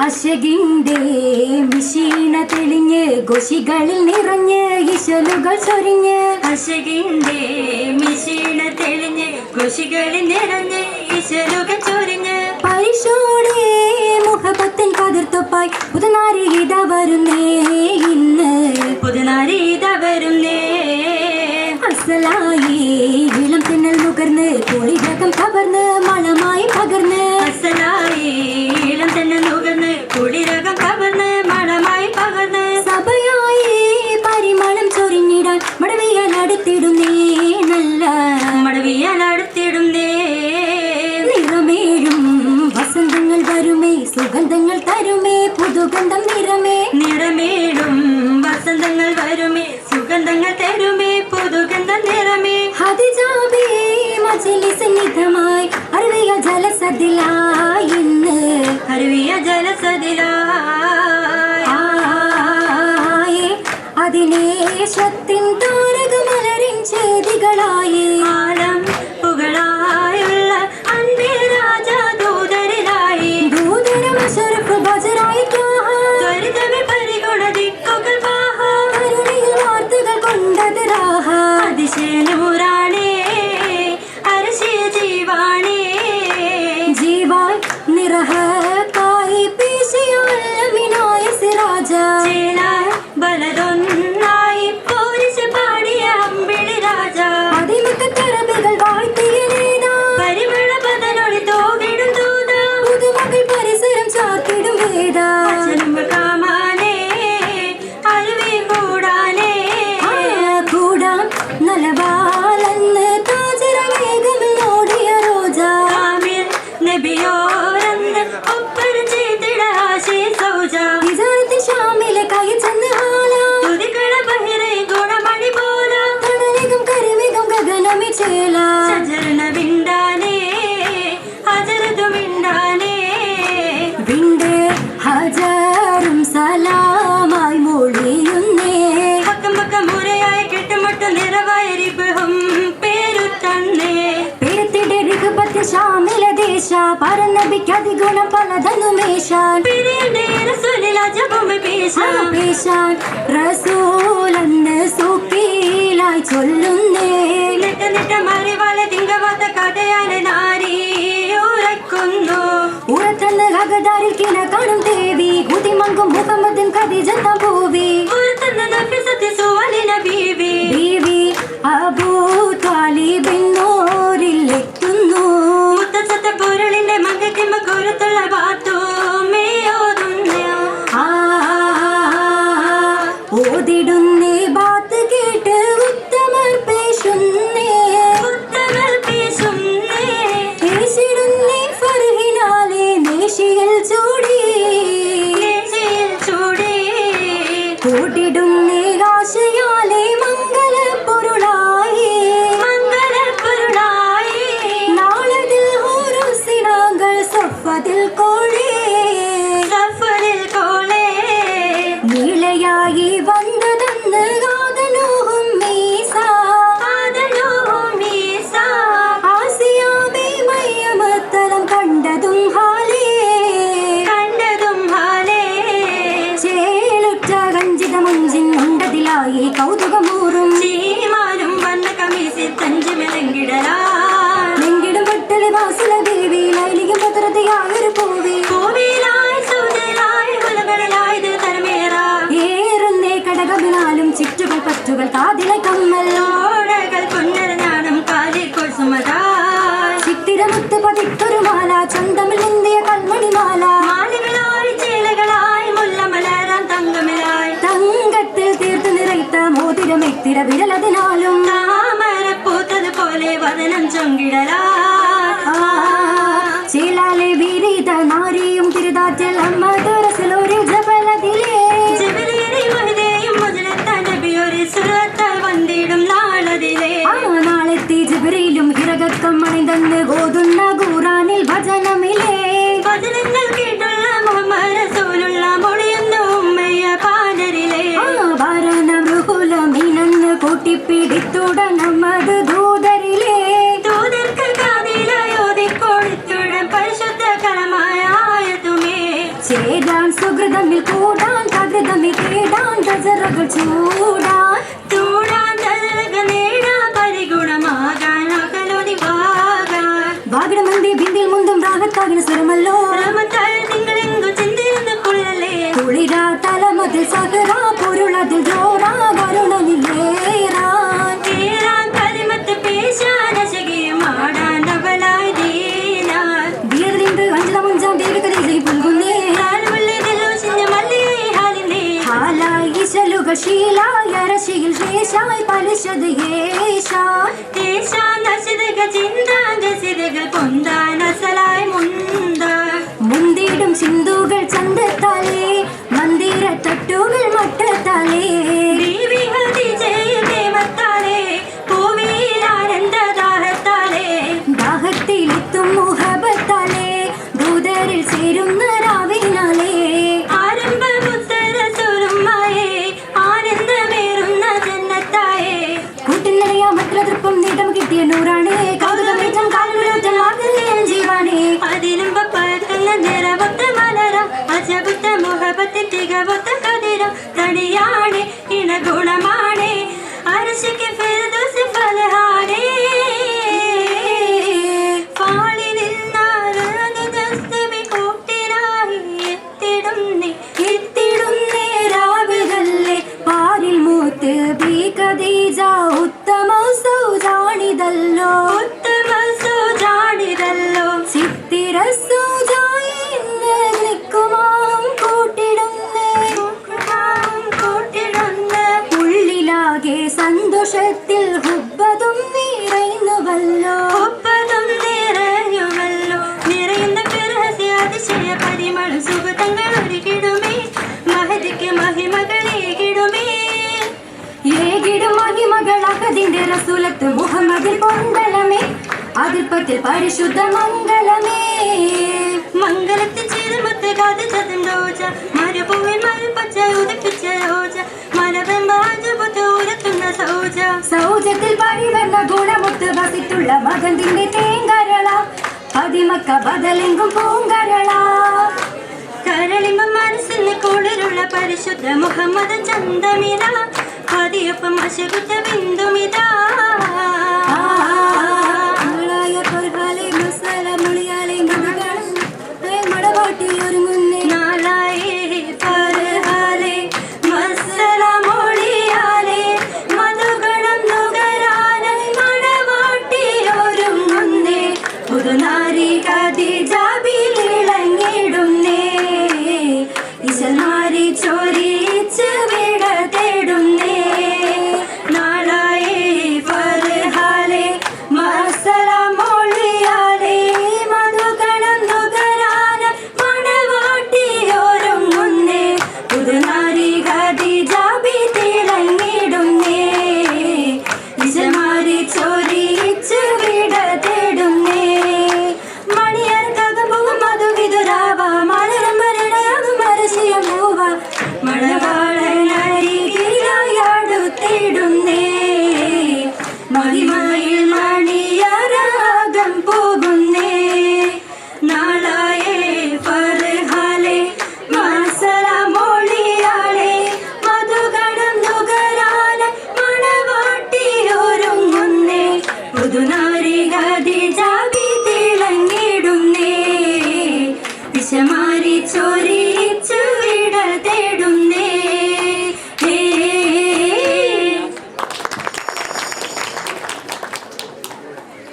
അശകിന്റെ മിഷീന തെളിഞ്ഞ് കൊശികളിൽ നിറഞ്ഞ് ഇശലുകൾ ചൊരിഞ്ഞ്. അശകിന്റെ മിഷീണ തെളിഞ്ഞ് കൊശികളിൽ നിറഞ്ഞ് ഇശലുകൾ ചൊരിഞ്ഞ്. പരിശോടെ മുഖപത്തൻ കതിർത്തൊപ്പായി. പുതുനാരി ഇത വരുന്നേ ഇന്ന്. പുതുനാരീത വരുന്നേ. അസലായി ഇളം തിന്നൽ നുകർന്ന് കുളിരകം കവർന്ന് മണമായി നല്ല നിറമേഴും വസന്തങ്ങൾ വരുമേ സുഗന്ധങ്ങൾ തരുമേ പുതുഗന്ധം നിറമേ. നിറമേടും വസന്തങ്ങൾ വരുമേ സുഗന്ധങ്ങൾ തരുമേ പുതുഗന്ധം നിറമേ. ഹതിജാബേ അറിവിയ ഇന്ന്. ജലസതിലായി. ആയേ അതിനേശത്തിൻ താരകമലരിൻ ഹജറും സലാമായി മൊഴിയുന്നേ. പക്കം പക്കം മുറയായ കെട്ടുമുട്ടു നിറവായ റിബഹും പേരു തന്നേ പേരത്തിടെ രഘുപത്തി ശാമില ദേശ പരനബിക്ക് ഗുണം പലതന്നു മേശാൻ. പിരിയണ്ടേ റസൂലിൽ അജബും പേശ ആ പേശാൻ റസൂലെന്ന് സൂക്കീലായി ചൊല്ലുന്നേ. നിട്ട നിട്ട മറിവാള tetap പറ്റുകൾ കാതിലെ കമ്മൽ ഓടകൾ കുഞ്ഞരഞ്ഞാണം കാലിക്കോൾ സുമതാ. ചിത്തിരമുത്ത് പതിത്തൊരു മാല ചന്തമിൽ നിന്ദിയ കൺമണി മാല. തങ്കത്തിൽ തീർത്ത് നിറയ്ത്ത മോതിരമെത്തിര വിരലതിനാലും. താമര പൂത്തത് പോലെ വദനം ചൊങ്കിടലാ. ഭജനമിലേ വചനങ്ങൾ കേട്ടുള്ള ഉമ്മയ പാനരിലെ ഭരണ ഭരണ മൃഹുലമീനന്ന് കൂട്ടിപ്പിടിത്തുടനമത് ദൂതരിലേ ശീലായ രശിയിൽ ശേഷായി പലിശത് യേശാ ദേശാ നശിതക ചിന്താ രസിതകൾ പൊന്താനസലായി தனியானே இன குணமா ഹൃദയത്തിൽ ഹുബതും നിറയുന്നുവല്ലോ. ഹുബതും നിറയുമല്ലോ. നിറയുന്ന പെരഹസി അതിശയ പരിമള സുഗതങ്ങൾ ഒരുകിടുമേ. മഹതിക്ക് മഹിമകൾ ഏകിടുമേ ഏകിടും മഹിമകൾ റസൂലത്ത് മുഹമ്മദിൽ പൊന്തലമേ അതിർപ്പത്തിൽ പരിശുദ്ധ മംഗളമേ മംഗളത്തിൽ ചേരുമത്ത് കാതിച്ചതുണ്ടോജ മരപൂവിൽ മരപ്പച്ച ഉദിപ്പിച്ച ഓജ മരബെമ്പാജ തുരത്തുന്ന സൗജ. സൗജത്തിൽ പടി വന്ന ഗുണമുത്ത് വസിത്തുള്ള മകന്തിന്റെ തേങ്കരള. പതിമക്ക ബദലെങ്കും പൂങ്കരള. കരളിമ മനസ്സിന് കുളിരുള്ള പരിശുദ്ധ മുഹമ്മദ് ചന്ദമിത പതിയൊപ്പം അശകുത്ത ബിന്ദുമിതാ. gadi നാരിക ദിജാബ